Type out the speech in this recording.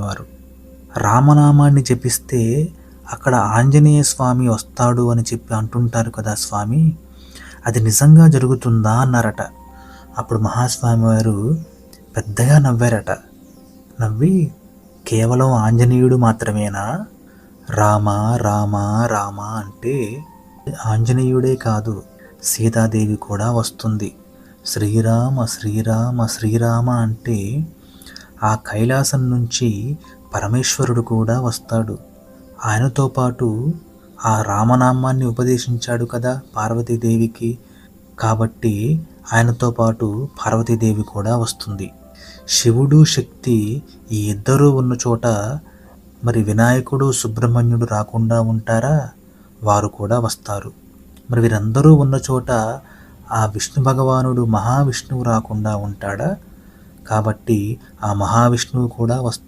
స్వామివారు రామనామాన్ని జపిస్తే అక్కడ ఆంజనేయ స్వామి వస్తాడు అని చెప్పి అంటుంటారు కదా స్వామి. అది నిజంగా జరుగుతుందా అన్నారట. అప్పుడు మహాస్వామి వారు పెద్దగా నవ్వారట. నవ్వి కేవలం ఆంజనేయుడు మాత్రమేనా? రామ రామ రామ అంటే ఆంజనేయుడే కాదు సీతాదేవి కూడా వస్తుంది. శ్రీరామ శ్రీరామ శ్రీరామ అంటే ఆ కైలాసం నుంచి పరమేశ్వరుడు కూడా వస్తాడు. ఆయనతో పాటు ఆ రామనామాన్ని ఉపదేశించాడు కదా పార్వతీదేవికి. కాబట్టి ఆయనతో పాటు పార్వతీదేవి కూడా వస్తుంది. శివుడు శక్తి ఈ ఇద్దరూ ఉన్న చోట మరి వినాయకుడు సుబ్రహ్మణ్యుడు రాకుండా ఉంటారా? వారు కూడా వస్తారు. మరి వీరందరూ ఉన్న చోట ఆ విష్ణు భగవానుడు మహావిష్ణువు రాకుండా ఉంటాడా? కాబట్టి ఆ మహావిష్ణువు కూడా వస్తాడు